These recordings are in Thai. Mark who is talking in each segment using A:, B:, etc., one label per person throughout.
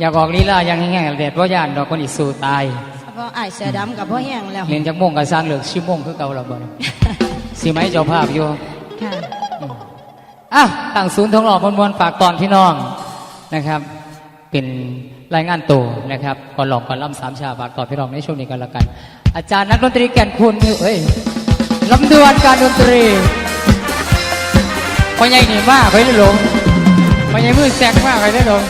A: อยากออกลีลาอย่างแห้งๆเด็ดเพราะย่านดอกคนอีสู่ตาย
B: เพราะอ้ายเสือดำกับพ่อแห้งแล้ว
A: เรียนจากโมงกับสร้างเหลือกชิโมงคือเก่าและบ่เนาะสิไหมเจ้าภาพอยู่
B: ค่ะ
A: อะตั้งศูนย์ทองหล่อมวลๆฝากตอนพี่น้องนะครับ เป็นรายงานตัวนะครับก่อนหลอกก่อนล่ำสามชาฝากตอนพี่น้องในช่วงนี้กันละกัน อาจารย์นักดนตรีแก่นคุณเอ้ยลำดวนการดนตรีพ่อใหญ่นี่มากไปได้ลงพ่อใหญ่มือแซกมากไปได้ลง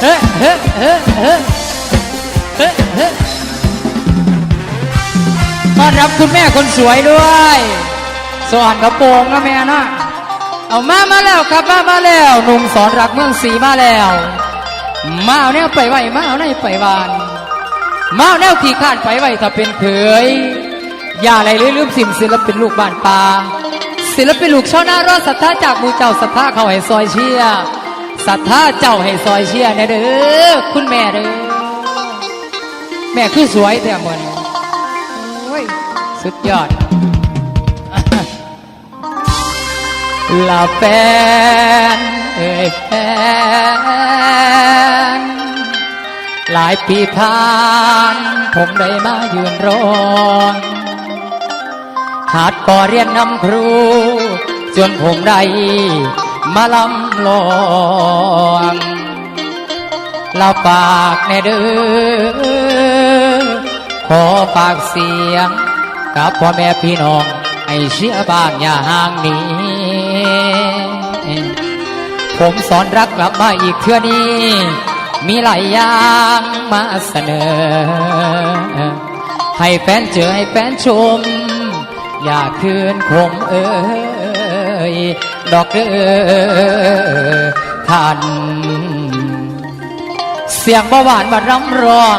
A: เฮ้เฮ้เฮ้เฮ้เฮ้เฮ้ต้อนรับคุณแม่คนสวยด้วยสอนกระโปรงนะแม่นะเอามามาแล้วครับมามาแล้วหนุ่มสอนรักเมืองสีมาแล้ว มาเอาแนวไปไหวมาเอาแนวไปวานมาเอาแนวขี่ข้านไปไหวถ้าเป็นเขยอย่าอะไรเลยลืมสิมศิลปินลูกบ้านป่าศิลปินลูกชาวนาร้อศรัทธาจากมูเจ้าศรัทธาเขาให้ซอยเชียร์ ศรัทธาเจ้าให้ซอยเชียร์นะเด้อคุณแม่เด้อแม่คือสวยแต่เหมือนโอ้ยสุดยอดลาแฟนเอ่ยแฟนหลายปีผ่าน ผมได้มายืนรอนหาดก่อเรียนนำครู จนผมได้ มาลำลองลาปากในเด้อขอปากเสียง กับพ่อแม่พี่น้องให้เชื่อบ้างอย่าห่างหนีผมสอนรักกลับมาอีกเทื่อนี้ มีหลายอย่างมาเสนอ ให้แฟนเจอให้แฟนชม อย่าคืนคมเอ่ ยดอกเด้อท่าน เสียงบ่หวานบัดรำร้อง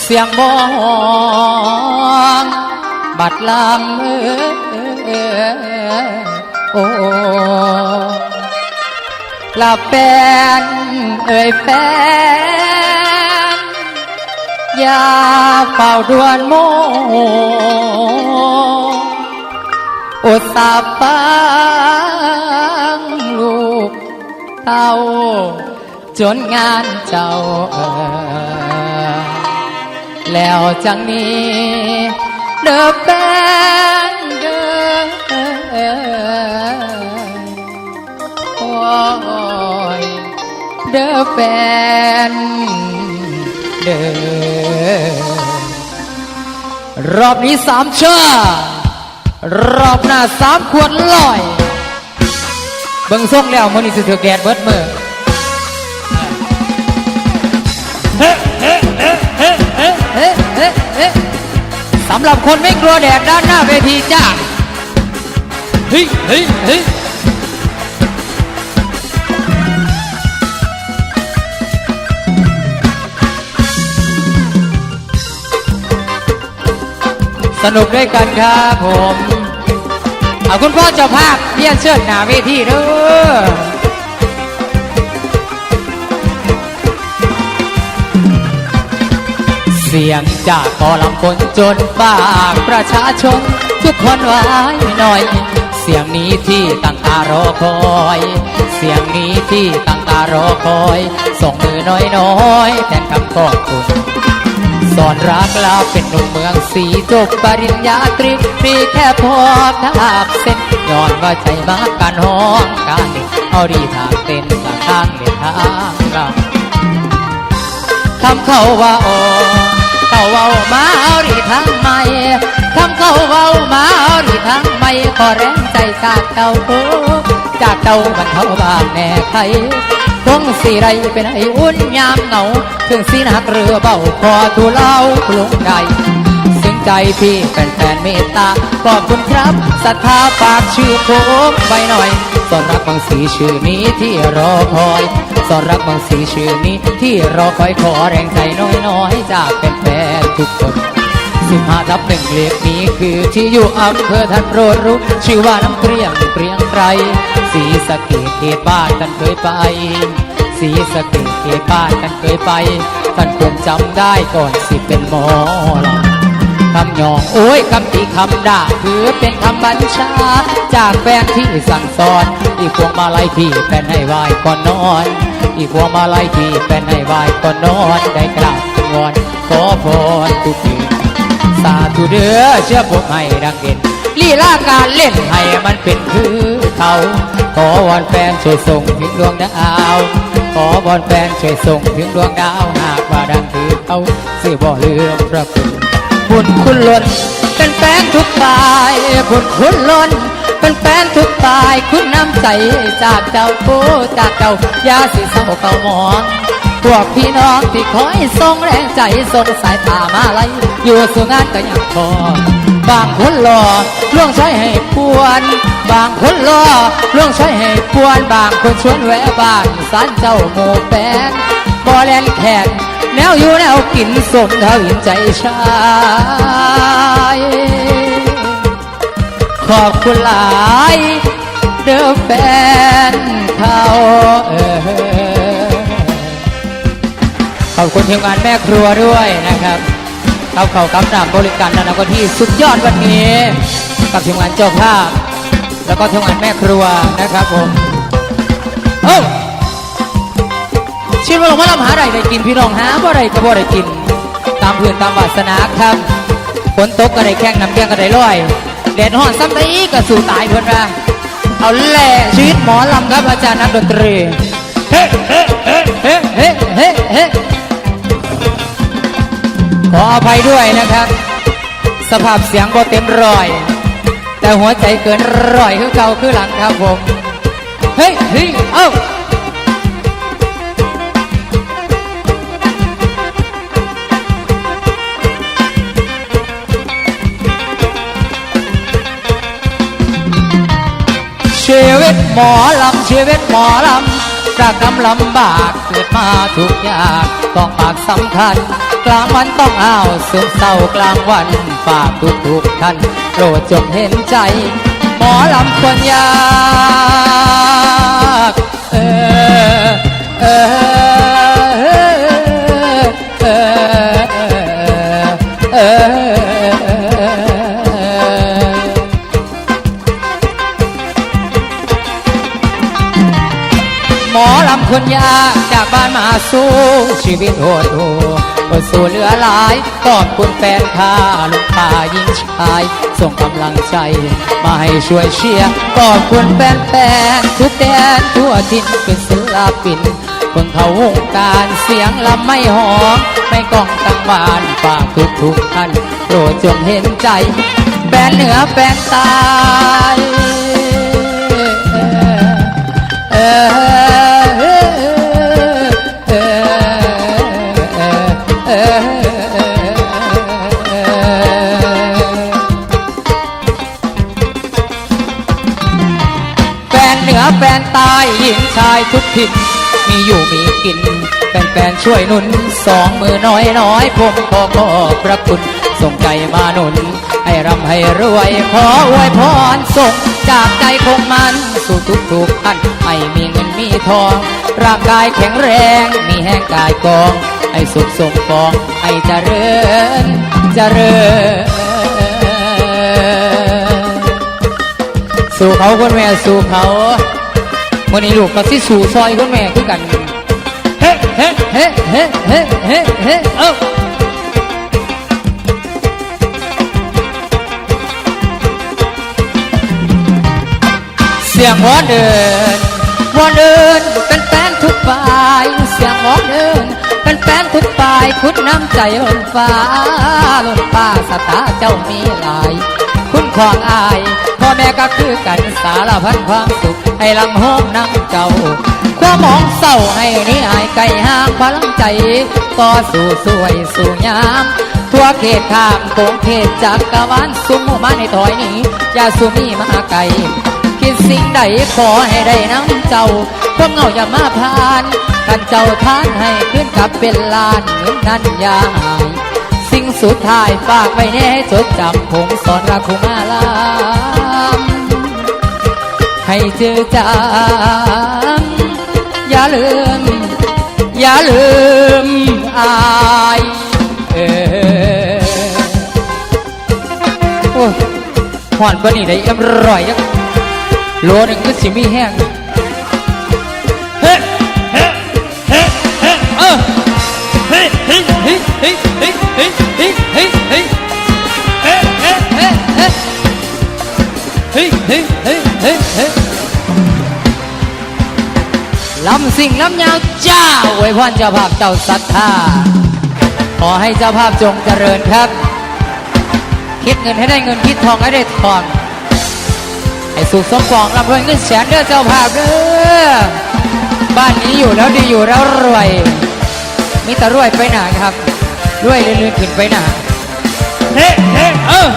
A: เสียงบ่หองบัดลำเอ้ยโอ้ลาแฟนเอ่ยแฟนอย่าเฝ้าดวนโม อุตสาห์ฟังลูกเต้าจนงานเจ้าเอ่อแล้วจังนี้เด้อแฟนเด้อโอ้ยเด้อแฟนเด้อรอบนี้สามชา รอบหน้าสามขวดลอย เบิ่งส่งแล้วมันอนี้สิถือแดดเบิดมือเฮ้เฮ้เฮ้เฮ้เอ๊ะสำหรับคนไม่กลัวแดดด้านหน้าเวทีจ้าเฮ้ยเฮ้ยเฮ้ สนุกด้วยกันครับผม เอาคุณพ่อเจ้าภาพเรียนเชิญหน้าเวทีเด้อเสียงจากกอลำคนจนปากประชาชน ทุกคนไว้หน่อย เสียงนี้ที่ตั้งตารอคอย เสียงนี้ที่ตั้งตารอคอย ส่งมือน้อยน้อยๆแทนคำขอบคุณ สอนรักลาเป็นหนุ่มเมืองสีจบปริญญาตรีมีแค่พอทาบเส้นย้อนว่าใจมากการห้องการเอาดีทางเต้นกับทางเลียนทางเราทำเขาว่าอเขาเว่ามาเอาดีทางใหม่คำเขาเว่ามาเอาดีทางใหม่ขอแรงใจจากเก่าโอ้จากเก่ามันเขาบางแน่ใครคงสีไรเป็นไออุ่นยามเหงาถึงสีนักเรือเบาพอตูเล่าปลุงใดสิ่งใจพี่แฟนๆเมตตาขอบคุณครับศรัทธาฝากชื่อผมไว้หน่อย สอนรักบางสีชื่อนี้ที่รอคอยสอนรักบางสีชื่อนี้ที่รอคอยขอแรงใจน้อยๆจากแฟนๆทุกคนสิบห้าทับหนึ่งเลขนี้คือที่อยู่อำเภอท่านโรดรู้ชื่อว่าน้ำเกรียงเกรียงไกรสีสะเกดเขตบ้านกันเคยไป สีสะเกดเขตบ้านกันเคยไปท่านคงจำได้ก่อนสิเป็นหมอลำ คำยองโอ้ยคำติคำด่าถือเป็นคำบัญชา จากแฟนที่สั่งสอนอีพวงมาลัยพี่แฟนให้ไหวก่อนนอน อีพวงมาลัยพี่แฟนให้ไหวก่อนนอนได้กราบวอนขอพรทุกทีสาธุเด้อเชื่อผมให้ดังเด่นลีลาการเล่นให้มันเป็นคือเขาขอวอนแฟนช่วยส่งถึงดวงดาวขอวอนแฟนช่วยส่งถึงดวงดาวหากว่าดังคือเขาสิบ่ลืมพระคุณ บุญคุณล้นเป็นแฟนทุกฝ่ายบุญคุณล้นเป็นแฟนทุกฝ่ายคุณน้ำใจจากเจ้าผู้จากเจ้ายาสิเศร้าเก่ามองพวกพี่น้องที่คอยส่งแรงใจส่งสายตามาไลอยู่สู่งานก็ยังพอบางคนรอล่วงใช้ให้ปวน บางคนรอล่วงใช้ให้ปวน บางคนชวนแวะบ้านสานเจ้าหมู่แฟนบ่แลนแขก แนวอยู่แนวกินสมเท่าหินใจชายขอบคุณหลายเด้อแฟนเขาเออขอบคุณทีมงานแม่ครัวด้วยนะครับเขาเขากำนำบริการนานาที่สุดยอดวันนี้ กับทีมงานเจ้าภาพ แล้วก็ทีมงานแม่ครัวนะครับผมเอ้าชิมว่าลงมาลำหาไรได้กินพี่น้องหาบ่ไรก็บ่ได้กิน ตามพื้นตามวาสนาครับฝนตกก็ได้แข้งน้ำแกงก็ได้ร้อยแดดห้อนซ้ำได้อีกก็สู้ตายเพื่อนว่าเอาแหล่ชีวิตหมอลำครับอาจารย์นักดนตรีเฮ้เฮ้เฮ้เฮ้เฮ้เฮ้เฮ้ขออภัยด้วยนะครับ สภาพเสียงบ่เต็มร้อย แต่หัวใจเกินร้อยคือเก่าคือหลังครับผม เฮ้ยเฮ้ยเอ้า ชีวิตหมอลำชีวิตหมอลำจากกำลำบากเกิดมาทุกอย่างต้องปากสำคัญ กลางวันต้องอ้าวสุขเศร้ากลางวันฝากทุกทุกท่านโปรดจงเห็นใจ หมอลำคนยา ชีวิตโหดโหอดสู้เหลือหลายขอบคุณแฟนค่าลูกค้ายิ่งชาย ส่งกำลังใจ มาให้ช่วยเชียร์ขอบคุณแฟนๆทุกแดนทั่วทินเป็นศิลปินคนเขาวงการเสียงลำไม่หอม ไม่ก้องตังบานฝากทุกทุกท่านโปรดจงเห็นใจแฟนเหนือแฟนใตายเออายทุกถิ่นมีอยู่มีกินแฟนๆช่วยนุนสองมือน้อยน้อยผมขอขอบพระคุณส่งใจมาหนุน ให้ร่ำให้รวยขออวยพรส่งจากใจคงมัน สู่ทุกทุกท่านให้มีเงินมีทอง ร่างกายแข็งแรง มีแห้งกายกอง ให้สุขสมปองให้เจริญเจริญ สู่เขาคุณแม่สู่เขา วันนี้ลูกก็สิสู่ซอยคุณแม่คือกัน เฮ้เฮ้เฮ้เฮ้เฮ้เฮ้เฮ้เอ้าเสียงวอนเดินวอนเดินเป็นแฟนทุกฝ่ายเสียงวอนเดินเป็นแฟนทุกฝ่ายคุณน้ำใจล้นฟ้าล้นฟ้าสตาเจ้ามีหลาย คุณของอาย พ่อแม่ก็คือกันสารพันความสุขให้ลำโฮมนั่งเจ้าความมองเศร้าให้นี่อายไก่ห้างพลังใจต่อสู้สวยสู่ยามทั่วเขตข้ามโกงเขตจักรวาลสุมหมู่มาในถอยนี้อย่าสุมีมาไกลคิดสิ่งใดขอให้ได้น้ำเจ้าพวกเงาอย่ามาผ่านกันเจ้าทานให้ขึ้นกับเป็นลานเงินนั้นอย่าหาย สิ่งสุดท้ายฝากไว้แน่ให้จดจำผมสอนรักคุมาลา ให้เจอจำอย่าลืม อย่าลืมอายเออหอนกว่านี้ได้อร่อยจังโลนึงก็สิมีแห้งเฮ้เฮ้เฮ้เฮ้เออเฮ้เฮ้เฮ้เฮ้เฮ้เฮ้เฮ้เฮ้เฮ้เฮ้เฮ้เฮ้ ฮ้เฮ้ลำสิ่งลำยาวเจ้าไว้พรเจ้าภาพเจ้าศรัทธา ขอให้เจ้าภาพจงเจริญครับ คิดเงินให้ได้เงินคิดทองให้ได้ทองไอ้สุขสมปองรับรวยเงินแสนเด้อเจ้าภาพเด้อบ้านนี้อยู่แล้วดีอยู่แล้วรวยมิตรรวยไปหนาครับรวยเรื่อยๆขึ้นไปหนาเฮ้เฮ้เออ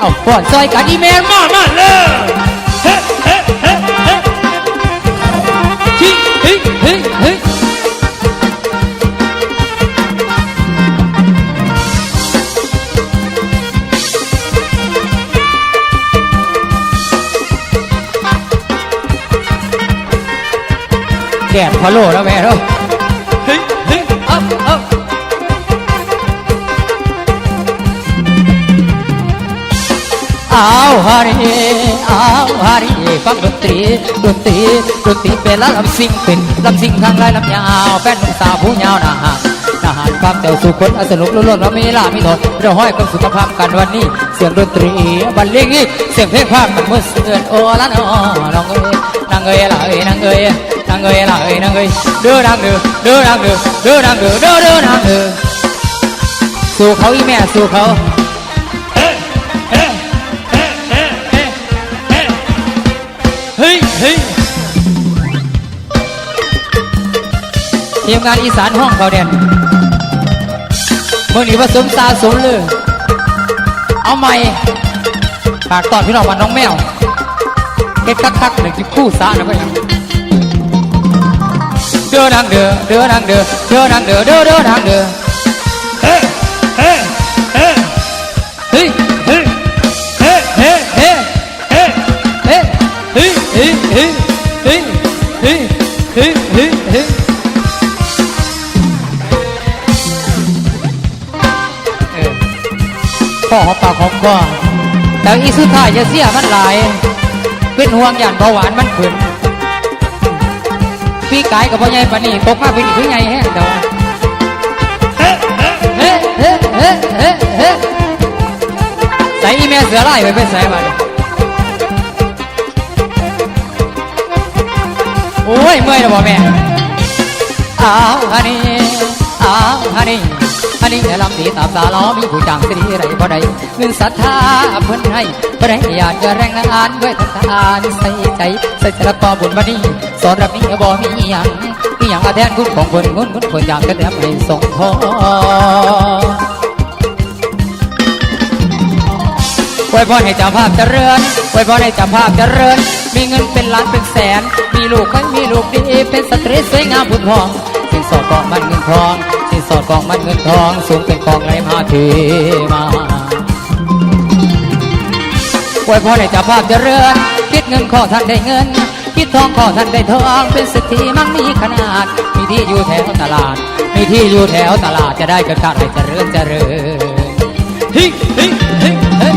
A: เอาก่อนซอยกันอีเมลมามาเลยเฮ้เฮ้เฮ้เฮ้เฮ้เฮ้เฮ้แดดพะโล่แล้วแม่เนาะ อ้าวฮารีอ้าวฮารีฟังดนตรีดนตรีดนตรีเป็นละลำซิงเป็นลำซิงทางไรลำยาวแฟนหนุ่มสาวผู้ยาวหนาหาทหารฟังแต่สู่คนอสนุกล้วนๆเราไม่ลาไม่ถอดเราห้อยกับสุขภาพกันวันนี้ เสียงดนตรีบรรเลงอีกเสียงเพลงภาคมันเมื่อเดือนโอละนอน้องเอ้ยนางเอ้ยละเอ้ยนางเอ้ยนางเอ้ยละเอ้ยนางเอ้ยเด้อนางเด้อเด้อนางเด้อเด้อนางเด้อเด้อเด้อนางเด้อสู่เขาอีแม่สู่เขา ฮ้ยเฮ้ยทีมงานอีสานห้องเขาเด่นเมื่อนี้ผสมตาสมเลย เอาใหม่ฝากตอนพี่น้องวันน้องแมวเก็ดคักๆหนึ่งที่คู่สานะก็ยังเด้อนางเด้อเด้อนางเด้อเด้อนางเด้อเด้อเด้อนางเด้อ หอมปากหอมคอแต่อีสุดท้ายจะเสียมันหลาย เป็นห่วงอย่างเบาหวานมันขึ้นพี่กายกับพ่อใหญ่ปานนี่ตกมาเป็นอีกคือไงแฮะเดาเฮ้เฮ้เฮ้เฮ้เฮ้ใส่อีเมลเสือไล่ไปไปใส่มาโอ้ยเมื่อยแล้วบ่แม่อ้าวฮันนี่อ้าวฮันนี่ ฮันนี่ลำดีตามตาล้อมีผู้จังสิริไรบ่ได้เงินศรัทธาเพิ่นให้บ่ได้อยากจะแรงงานด้วยทานใส่ใจใส่ใจละปอบุญบัดนี้สอนรับนี้บ่มีหยังมีหยังมาแทนคุณของเพิ่นคุณคุณเพิ่นอยากจะแถมให้ส่งพอไว้พรให้จ้าภาพเจริญไว้พรให้จ้าภาพเจริญ มีเงินเป็นล้านเป็นแสน มีลูกไม่มีลูกดี เป็นสตรีสวยงามบุญทองสินสอดกองมันเงินทอง สินสอดกองมันเงินทอง สูงเป็นกองไหลมาเทมาไว้พรให้เจ้าภาพเจริญ คิดเงินขอท่านได้เงิน คิดทองขอท่านได้ทอง เป็นเศรษฐีมั่งมีขนาด มีที่อยู่แถวตลาด มีที่อยู่แถวตลาดจะได้เกิดการให้เจริญเจริญเฮ้ยเฮ้ยเฮ้ยเฮ้ย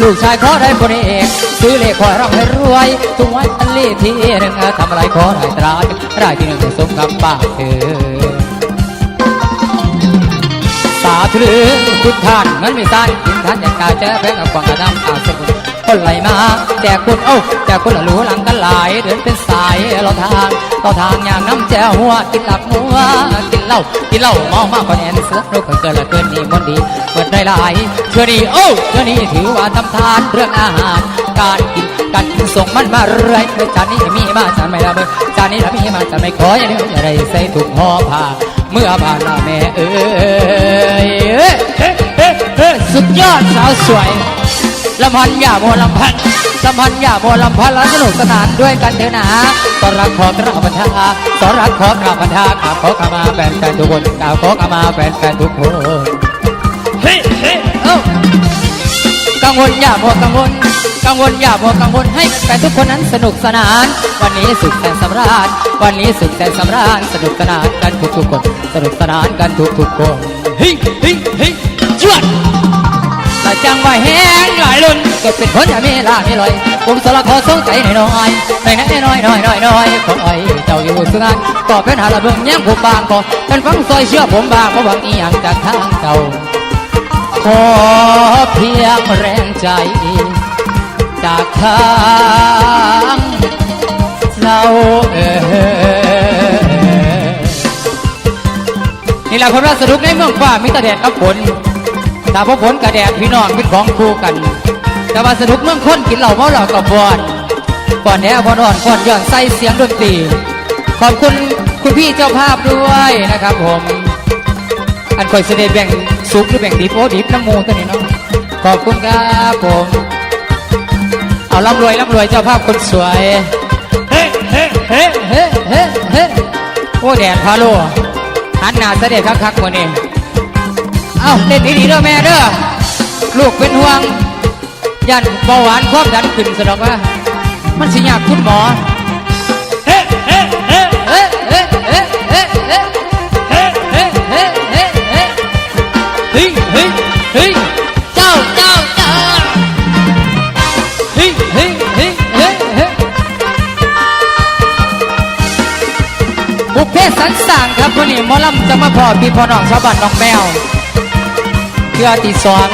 A: ลูกชายขอได้คนเอกซื้อเลขขอร่ำให้รวยทุกวันอันลีที่หนึ่งทำอะไรขอได้ตราได้ที่หนึ่งสมคำปากเธอ สาธุทุกท่านมันไม่สั้นกินท่านอยากกาเจอแพงกับกวางกระดำตาสกุลคนไหลมาแจกคุณเอ้าแจกคุณละหลูหลังกันหลายเดินเป็นสายเราทางเราทางอย่างน้ำแจวหัวกินหลับหัวกินเหล้ากินเหล้าเมามากกว่าแอนเสือเราเกินละเกินนี่มันดีเปิดได้หลายเชื่อดีโอ้เชื่อนี้ถือว่าทำทานเรื่องอาหารการกินการกินส่งมันมาเรื่อยเมื่อจานนี้มีมาจานไม่ละเมื่อจานนี้ละมีมาจานไม่ขออย่าเดียวอย่าได้ใส่ถุงห่อผ้า เมื่อผ่านละแม่เอ้ยสุดยอดสาวสวยลำพันอย่าโมวลำพันลำพันอย่าโมวลำพันแล้วสนุกสนานด้วยกันเถอะนะตอนรักขอกราบบันทาตอนรักขอกราบบันทากราบขอกรามาแฟนแฟนทุกคนกาขอกามาแฟนแฟนทุกคน
C: เฮ้เฮ้
A: เอ้ากังวลอย่ามัวกังวล กังวลอย่ามัวกังวลให้แฟนทุกคนนั้นสนุกสนาน วันนี้สุขแสนสำราญ วันนี้สุขแสนสำราญสนุกสนานกันทุกทุกคน สนุกสนานกันทุกทุกคน
C: ฮ้เฮ้เฮ้จวด
A: แต่จังว่าแห้งหลายลุ่นก็เป็นคนอย่ามีลาไม่ลอยผมสละขอสงใจหน่อยหน่อยหน่อยน้อยน้อยน้อยน้อยน้อยขอไอ้เจ้าอยู่สุงานก็เป็นหาละเบิ่งแย้มผมบางก็เป็นฟังซอยเชื่อผมบางเพราะหวังอีหยังจากทางเจ้าขอเพียงแรงใจ จากทางเราเออนี่แหละความรักสนุกในเมืองฟ้ามิตรแดดกับฝนถ้าพบฝนกับแดดพี่น้องเป็นของคู่กัน แต่ว่าสนุกเมืองคนกินเหล้าเมาเหล้ากับบอนก่อนแหน่บอนอ่อนก่อนย้อนใส่เสียงดนตรีขอบคุณคุณพี่เจ้าภาพด้วยนะครับผม อันคอยเสด็จแบ่งสุกหรือแบ่งดิบโอ้ดิบน้ำมูตัวนี้เนาะขอบคุณครับผม เอาร่ำรวยร่ำรวยเจ้าภาพคนสวย
C: เฮ้เฮ้เฮ้
A: เฮ้เฮ้เฮ้โอ้แดดพาโลหันหน้าเสด็จคักๆวันนี้เอ้าเล่นดีๆเด้อแม่เด้อลูกเป็นห่วง ยันเบาหวานความดันขึ้นสะดอกว่า มันสิยากคุณหมอ
C: เฮ้เฮ้เฮ้
A: เฮ้เฮ้เฮ้เฮ้เฮ้
C: เฮ้
A: เฮ้เฮ้เฮ้เฮ้
C: เฮ้เฮ้เฮ้
A: บุพเพสันสางครับวันนี้มอลำจะมาพอพี่พ่อน้องชาวบ้านน้องแมวเพื่อที่สอง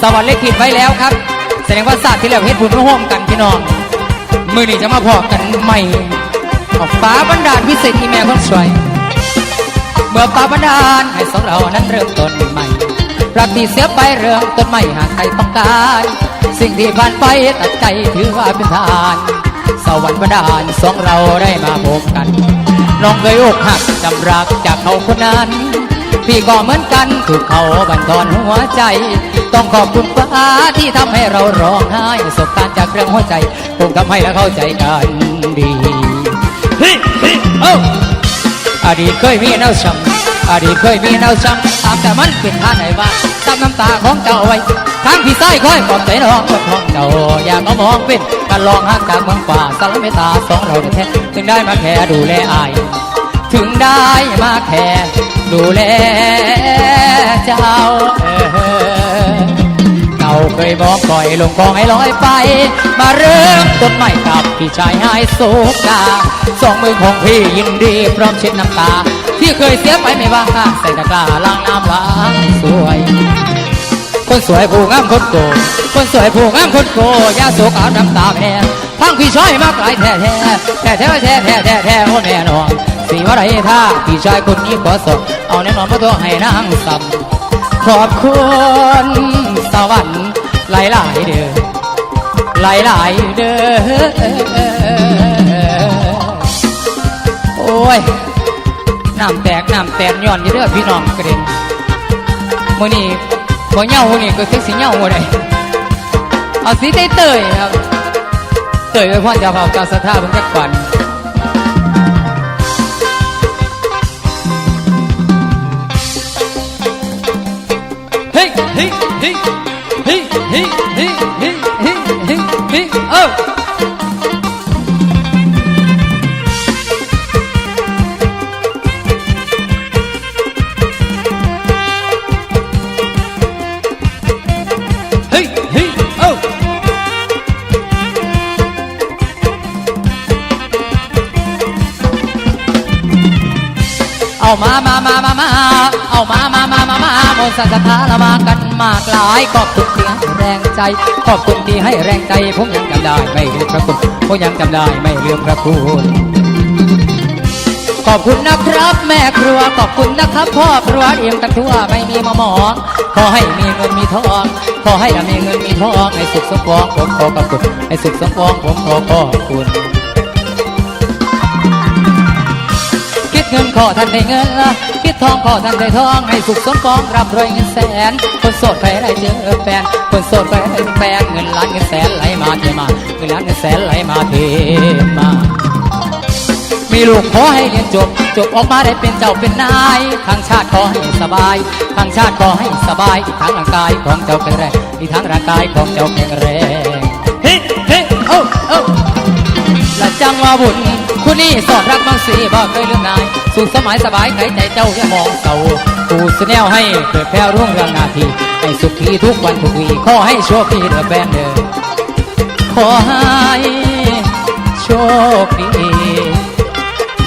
A: สวรรค์เลขผิดไว้แล้วครับ แสดงว่าศาสตร์ที่แล้วเฮ็ดบุญร่วมกันพี่น้อง มือนี้จะมาพอกันใหม่ออกฟ้าบันดาลพิเศษที่แม่คนสวย เมื่อฟ้าบันดาลให้สองเรานั้นเริ่มต้นใหม่รักที่เสียไปเรื่องต้นใหม่หากใครต้องการ สิ่งที่ผ่านไปตัดใจถือว่าเป็นทาน สวรรค์บันดาลสองเราได้มาพบกัน น้องเคยอกหักจำรักจากเขาคนนั้น พี่ก็เหมือนกันถูกเขาบันทอนหัวใจ ต้องขอบคุณฟ้าที่ทำให้เราร้องไห้ประสบการณ์จากเรื่องหัวใจคงทำให้เราเข้าใจกันดี
C: เฮ้เฮ้
A: เอ้าอดีตเคยมีแนวช้ำอดีตเคยมีแนวช้ำตามแต่มันเป็นท่าไหนบ้างซับน้ำตาของเจ้าเอาไว้ทางพี่ใต้คอยปลอบใจน้องคนของเจ้าอยากเอามองเป็นการลองหักจากเมืองป่าสารเมตตาสองเราแท้ๆถึงได้มาแค่ดูแลอายถึงได้ มาแค่ดูแลเจ้าเก่าเคยบอกปล่อยลงกองให้ลอยไป มาเริ่มต้นใหม่กับพี่ชายให้สุกดาสองมือของพี่ยินดีพร้อมเช็ดน้ำตา ที่เคยเสียไปไม่ว่าใส่ตะกร้าล้างน้ำล้างสวยคนสวยผู้งามคนโกคนสวยผู้งามคนโกอยาโศกเอาน้ำตาแพ้ ทั้งพี่ชายมากลายแท้แท้แท้แท้แท้แท้แท้แท้โอ้แน่นอนสีว่าไรถ้าพี่ชายคนนี้ขอสบเอาแน่นอนมาตัวให้นางสับขอบคุณสวรรค์หลายหลายเด้อหลายหลายเด้อโอ้ยน้ำแตกน้ำแตกย้อนอยู่เด้อพี่น้องกระเด็นมื่อนี้พอเหย้ามื่อนี้ก็เซ็กสีเหย้าหมเลยเอาสีเต้ยเตยครับ เตยไปพ่อจะเผาเจ้าสถาเพิ่งจักก่อนเฮ้ยเฮ้ยเฮ้ยเฮ้ยเฮ้ยเฮ้ยเฮ้ยเฮ้ยเฮ้ยเฮ้ยเอ้ เอามามามามามาเอามามามามามาโมสัสถาละมากันมากหลายขอบคุณที่ให้แรงใจ ขอบคุณที่ให้แรงใจผมยังจำได้ไม่ลืมพระคุณผมยังจำได้ไม่ลืมพระคุณขอบคุณนะครับแม่ครัวขอบคุณนะครับพ่อครัวเอี่ยมกันทั่วไม่มีมาหมองขอให้มีเงินมีทองขอให้มีเงินมีทองให้สุขสมปองผมขอขอบคุณให้สุขสมปองผมขอขอบคุณ ขอท่านได้เงินคิดทองขอท่านได้ทองให้สุขสมกองรับรวยเงินแสน คนโสดไปได้เจอแฟน คนโสดไปได้แฟนเงินล้านเงินแสนไหลมาเทมาเงินล้านเงินแสนไหลมาเทมามีลูกขอให้เรียนจบ จบออกมาได้เป็นเจ้าเป็นนายทางชาติขอให้สบายทางชาติขอให้สบายอีกทางร่างกายของเจ้าแข็งแรงอีกทางร่างกายของเจ้าแข็งแรง
C: เฮ้เฮ้
A: โอ้โอ้และจังว่าบุญ คุณนี่สอนรักบางสีบอกเคยเลืมนายสุขสมัยสบายไกลใจเจ้าอย่มองเศร้ากูสแนวให้เกิดแพ้รุ่งเรืองนาทีให้สุขีทุกวันทุกวีขอให้โชคดีเด้อแฟนเด้อขอให้โชคดี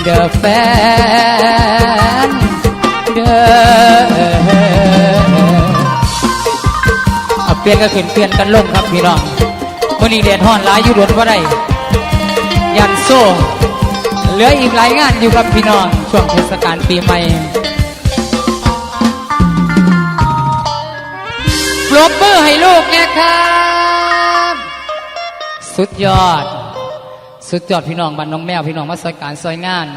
A: เด้อแฟนเด้อเอาเปลี่ยนก็ขึ้นเปลี่ยนกันลงครับพี่น้องวันนี้เดดฮ้อนหลายอยู่รถว่าได้ยันโซ่ เหลืออีกหลายงานอยู่กับพี่น้องช่วงเทศกาลปีใหม่ปรบมือให้ลูกนะครับ สุดยอด สุดยอดพี่น้องบ้านน้องแมวพี่น้องมาสอยการซอยงาน